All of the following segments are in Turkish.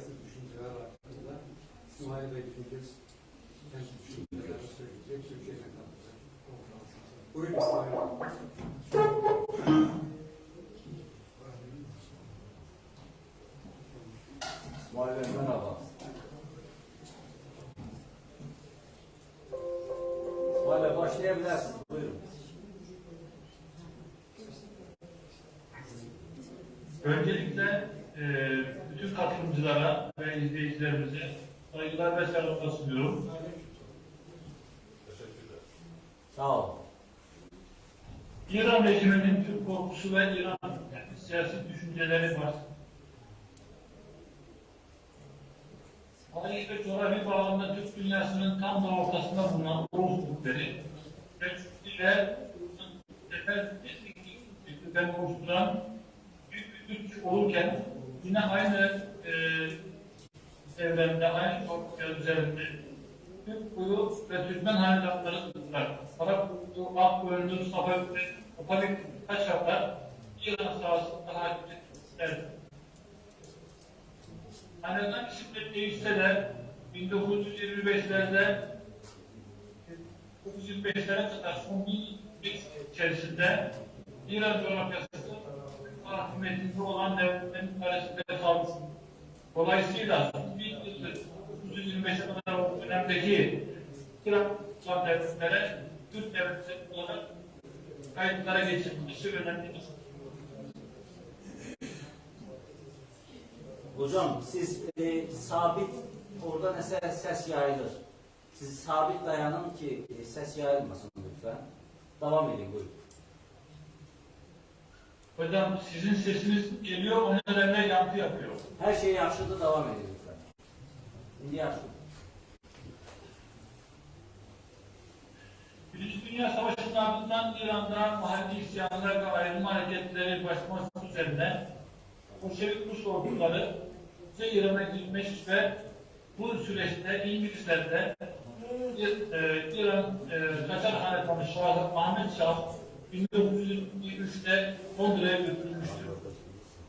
siyasi düşünceler hakkında İsmail Bey kez kendi düşüncelerini söyleyecek. Türkiye'ye katılacak konferansımıza. Buyurun İsmail Bey. İsmail Bey merhaba. İsmail Bey başlayabilirsiniz. Buyurun. Öncelikle e, katılımcılara ve izleyicilerimize saygılar ve selamlar sunuyorum. Sağ olun. İran rejiminin Türk korkusu ve İran siyasi düşünceleri var. Ve coğrafi bağlamda Türk dünyasının tam da ortasında bulunan Oğuz Türkleri ve Türkliler temel etnik oluşturan büyük bir Türk olurken yine aynı e, evrende, aynı toprak üzerinde Türk boyu ve Türkmen hanedanları tuttular. Arap boyu, Ak boyunlu, Safak ve Opalik Kaşarlar İran sahasında hakimiyet isterdi. Hanedan isimleri değişse de 1925'lerde 1925'lere kadar son bir içerisinde İran coğrafyası hakimiyetinde olan devletlerin arasında kaldı. Dolayısıyla 1925'e kadar o dönemdeki İran devletlere Türk devletleri olarak kayıtlara geçirilmesi önemlidir. Hocam siz e, sabit oradan eser ses yayılır. Siz sabit dayanın ki e, ses yayılmasın lütfen. Devam edin buyurun. Hocam sizin sesiniz geliyor, o nedenle yankı yapıyor. Her şey yaxşıdır devam edin lütfen. Şimdi yaxşı. Birinci Dünya Savaşı'nın ardından İran'da mahalli isyanlar ve ayrılma hareketleri başlaması üzerine Bolşevik Rus orduları Kuzey İran'a girmiş ve bu süreçte İngilizler de e, İran e, Kaçar Hanedanı Şahı Ahmet Şah 1923'te Londra'ya götürülmüştür.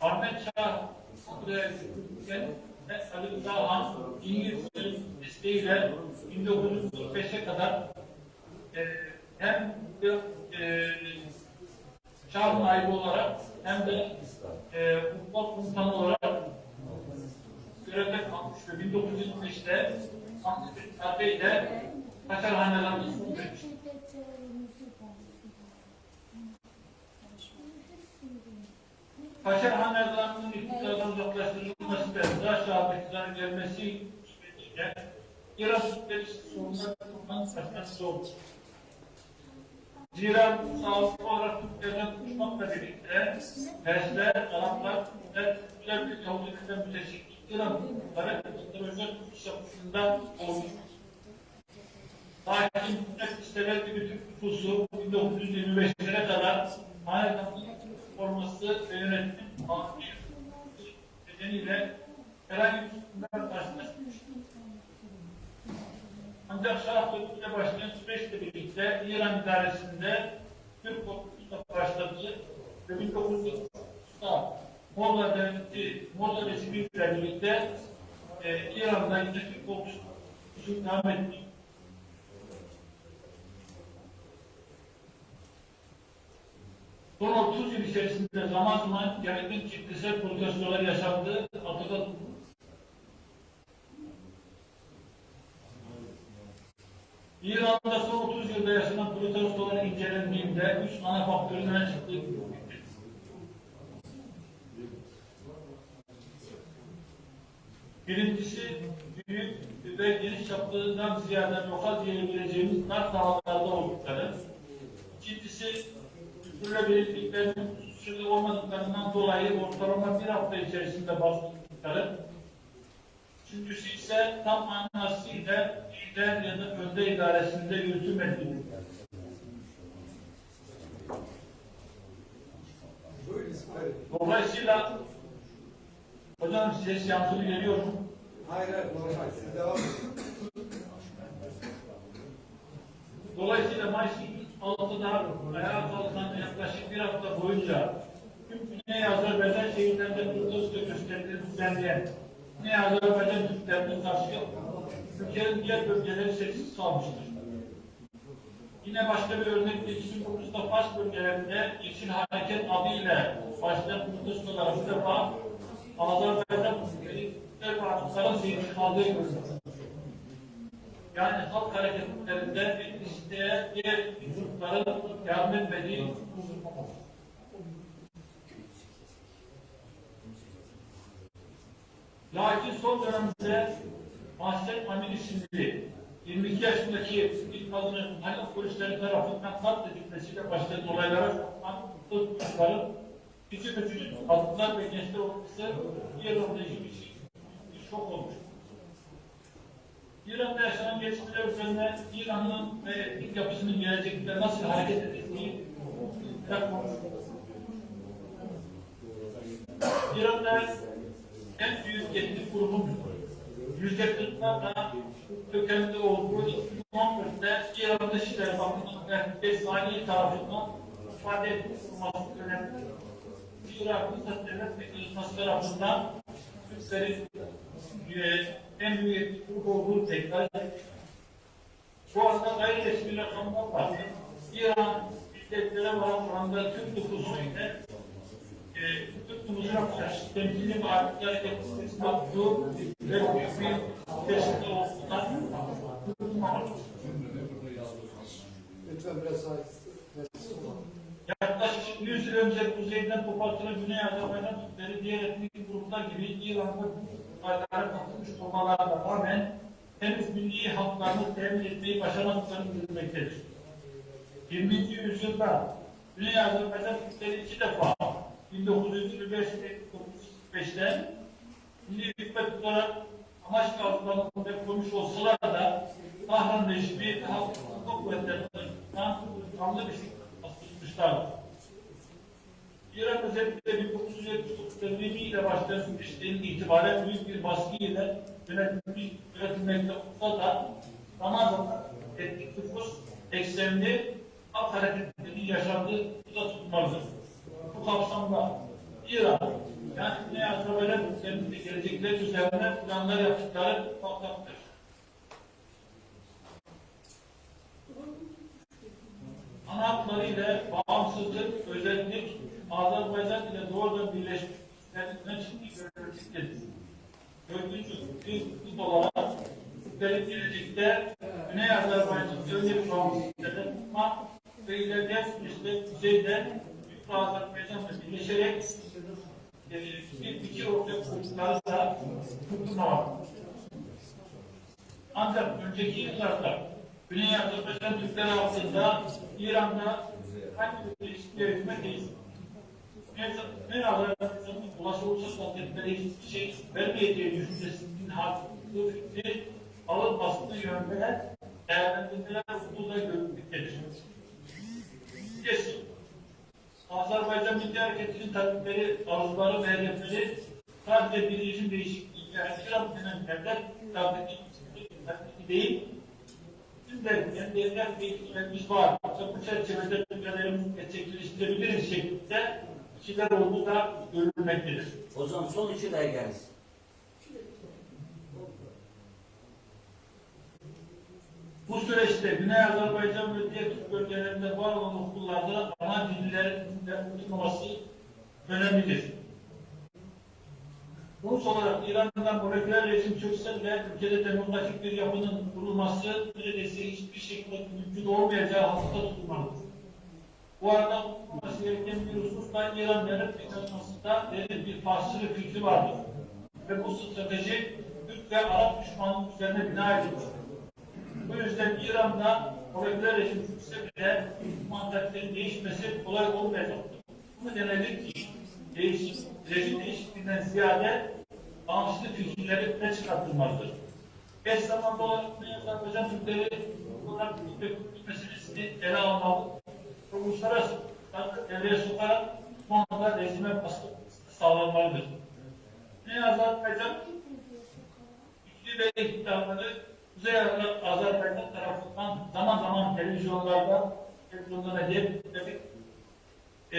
Ahmet Şah Londra'ya götürülürken ve Ali Rıza Han İngilizlerin desteğiyle 1945'e kadar e, hem de, e, Şah naibi olarak hem de e, Hukuk komutanı olarak görevde kalmış ve 1925'te Ahmet Bey ile Kaçar Hanedanı'nı Paşa Hanedanı'nın iktidardan uzaklaştırılması ve Rıza Şah'ın iktidara gelmesi süreciyle İran Türkleri sorunlar kurulmanın başlaması oldu. Zira sağlıklı olarak Türklerden uçmakla birlikte Persler, Araplar, Türkler, Türkler ve Yahudilerden müteşekkil İran Türkleri özel Türk olmuş. Lakin Türkler isteler gibi Türk nüfusu 1925'lere kadar hanedanın forması ve yönetim nedeniyle herhangi bir sorunlar karşılaşmış. Ancak Şah döneminde başlayan süreçle birlikte İran idaresinde Türk korkusu da başladı ve 1930'da Molla devleti, Molla rejimiyle birlikte e, İran'da yine Türk korkusu devam etti. Son 30 yıl içerisinde zaman zaman yaygın kitlesel protestolar yaşandı. Atıda İran'da son 30 yılda yaşanan protestolar incelendiğinde üç ana faktörün öne çıktığı görülmektedir. Birincisi büyük ve geniş çaplarından ziyade lokal diyebileceğimiz dar sahalarda oldukları. İkincisi sürdürülebilirliklerinin sürekli olmadıklarından dolayı ortalama bir hafta içerisinde başladıkları. Üçüncüsü ise tam manasıyla lider ya da önde idaresinde yürütülmediği. Buyurun İsmail Bey. Dolayısıyla hocam ses yankılı geliyor mu? Hayır hayır normal. Siz devam edin. Dolayısıyla Mayıs 6'da ayağa kalkan yaklaşık bir hafta boyunca tüm Güney Azerbaycan şehirlerinde protesto gösterileri düzenleyen ne Azerbaycan Türklerine karşı ülkenin diğer bölgeleri sessiz kalmıştır. Yine başka bir örnek de 2009'da Fas bölgelerinde Yeşil Hareket adıyla başlayan protestolar bu defa Azerbaycan Türkler ve Arapların seyirci kaldığı görülür. Yani halk hareketlerinde bir isteğe diğer yardım etmediği Lakin son dönemde Mahsen Amin isimli 22 yaşındaki bir kadının Halk polisleri tarafından katledilmesiyle başlayan olaylara sokulan çocukların küçük küçük kadınlar ve gençler olması rejimi için bir şok olmuş. İran'da yaşanan gelişmeler üzerine İran'ın ve etnik yapısının gelecekte nasıl hareket edildiği konuşuldu. İran'da en büyük etnik grubun yüzde kırklarla kökenli olduğu 2014'te İran Dışişleri Bakanı ve Saniye tarafından ifade edilmesi önemli. Irak'ın devlet mekanizması tarafından Türklerin en büyük grup olduğu tekrar edildi. Bu anda gayri resmi rakamlar var. İran milletlere varan oranda Türk nüfusu ile e, Türk nüfusuna karşı temkinli ve artık hareketli yaptığı ve büyük bir teşkil olduğundan. Lütfen biraz sahip. Yaklaşık 100 yıl önce kuzeyden kopartılı Güney Azerbaycan Türkleri diğer etnik gruplar gibi İran'da olaylara katılmış olmalarına rağmen henüz milli haklarını temin etmeyi başaramadıklarını bilmektedir. 20. yüzyılda Güney Azerbaycan Türkleri iki defa 1925 ve 1945'te milli hükümet olarak amaç kavramlarında kurmuş olsalar da Tahran rejimi halk hukuk kuvvetleri tarafından kanlı bir şekilde bastırılmışlardır. İran özellikle 1979 devrimi ile başlayan süreçlerin itibaren büyük bir baskı ile yönetilmiş, yönetilmekte olsa da zaman zaman etnik nüfus eksenli halk hareketlerinin yaşandığı da tutmalıdır. Bu kapsamda İran, yani Güney Azerbaycan ülkelerinde gelecekler üzerine planlar yaptıkları bakmaktır. ana hakları ile bağımsızlık, özellik, Azerbaycan ile doğrudan birleşmekten çıktığı görülmektedir. Dördüncü, hukuk olarak Türklerin gelecekte Güney Azerbaycan bir bağımsızlıkları tutmak ve ilerleyen süreçte kuzeyde Büyük Azerbaycan'la birleşerek bir fikir ortaya koydukları da tutulmamak. Ancak önceki yıllarda Güney Azerbaycan Türkleri altında İran'da hangi bir ilişkiye hükümet değil. Ne Azerbaycan'ın olası olsa sohbetlere hiçbir şey vermeyeceği düşüncesinin haklı fikri alınmasını yönde değerlendirmeler olduğu da görülmektedir. Kesin. Azerbaycan Milli Hareketi'nin talepleri, arzuları ve hedefleri sadece bir rejim değişikliği, yani İran denen devlet talepleri değil, bizim de kendi evler değişikliklerimiz var. Bu çerçevede ülkelerimizi gerçekleştirebiliriz şeklinde kişiler olduğu da görülmektedir. O zaman son üçü de gelsin. Bu süreçte Güney Azerbaycan ve diğer Türk bölgelerinde var olan okullarda ana dillerin unutulmaması önemlidir. Rus olarak İran'dan moleküler rejim çökse de ülkede demokratik bir yapının kurulması neredeyse hiçbir şekilde mümkün olmayacağı hafta tutulmalıdır. Bu arada olması gereken bir husus da İran devlet mekanizmasında derin bir ve fikri vardır. Ve bu strateji Türk ve Arap düşmanlığı üzerine bina edilmiştir. Bu yüzden İran'da moleküler rejim çökse bile mandatların değişmesi kolay olmayacaktır. Bu nedenle değişim, rejim değişikliğinden ziyade bağımsız fikirleri öne çıkartılmalıdır. Geç zamanda olarak Azerbaycan Türkleri olarak Türk meselesini ele almalı. Uluslararası bu anda rejime baskı sağlanmalıdır. Ne Azerbaycan güçlü ve iktidarları Kuzey Azerbaycan tarafından zaman zaman televizyonlarda televizyonlara hep dedik e,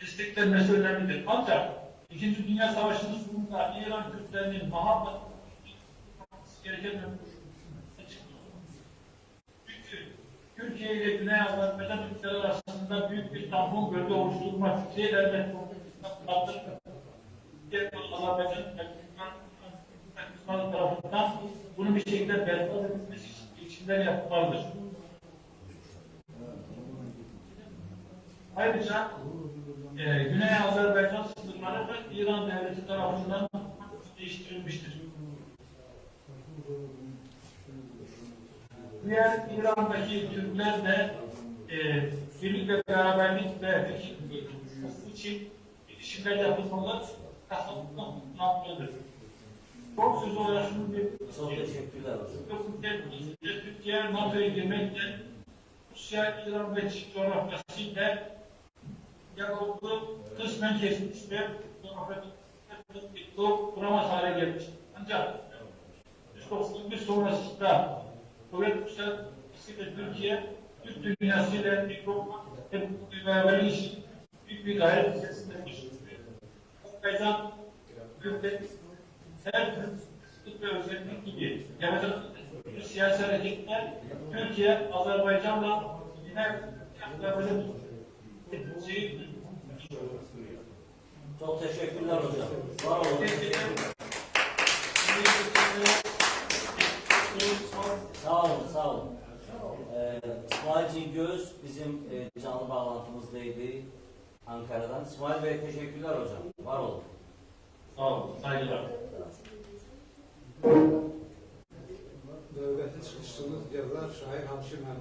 desteklenmesi önemlidir. Ancak İkinci Dünya Savaşı'nın sonunda İran Kürtlerinin Mahatma gereken bir Türkiye ile Güney Azerbaycan ülkeler arasında büyük bir tampon bölge oluşturmak fikri elbette Türkmenistan tarafından bunu bir şekilde berbat edilmesi için girişimler yapmalıdır. Ayrıca e, Güney Azerbaycan sınırları da İran devleti tarafından değiştirilmiştir. Diğer İran'daki Türkler de e, birlik ve beraberlik ve için girişimler yapılmalı, katlanmalıdır. Çok sözü uğraşmış bir Çok teşekkürler. Türkiye NATO'ya girmekle Rusya, İran ve Çin coğrafyasıyla yakınlığı kısmen kesmiş ve coğrafyasıyla kuramaz hale gelmiş. Ancak 1991 sonrasında Sovyet Rusya'sı ve Türkiye, Türk dünyasıyla mikrofon ve beraberlik için büyük bir gayret içerisindedir. Azerbaycan, Gürtel, her türlü ve özellik gibi yapacak siyasi hareketler Türkiye, Azerbaycan'la yine Azerbaycan şey, Çok teşekkürler hocam. Var olun. Sağ olun, sağ olun. Ee, İsmail Göz bizim e, canlı bağlantımızdaydı Ankara'dan. İsmail Bey teşekkürler hocam. Var olun. Sağ olun, saygılar. Növbəti çıxışımız şair Haşim Həmdə.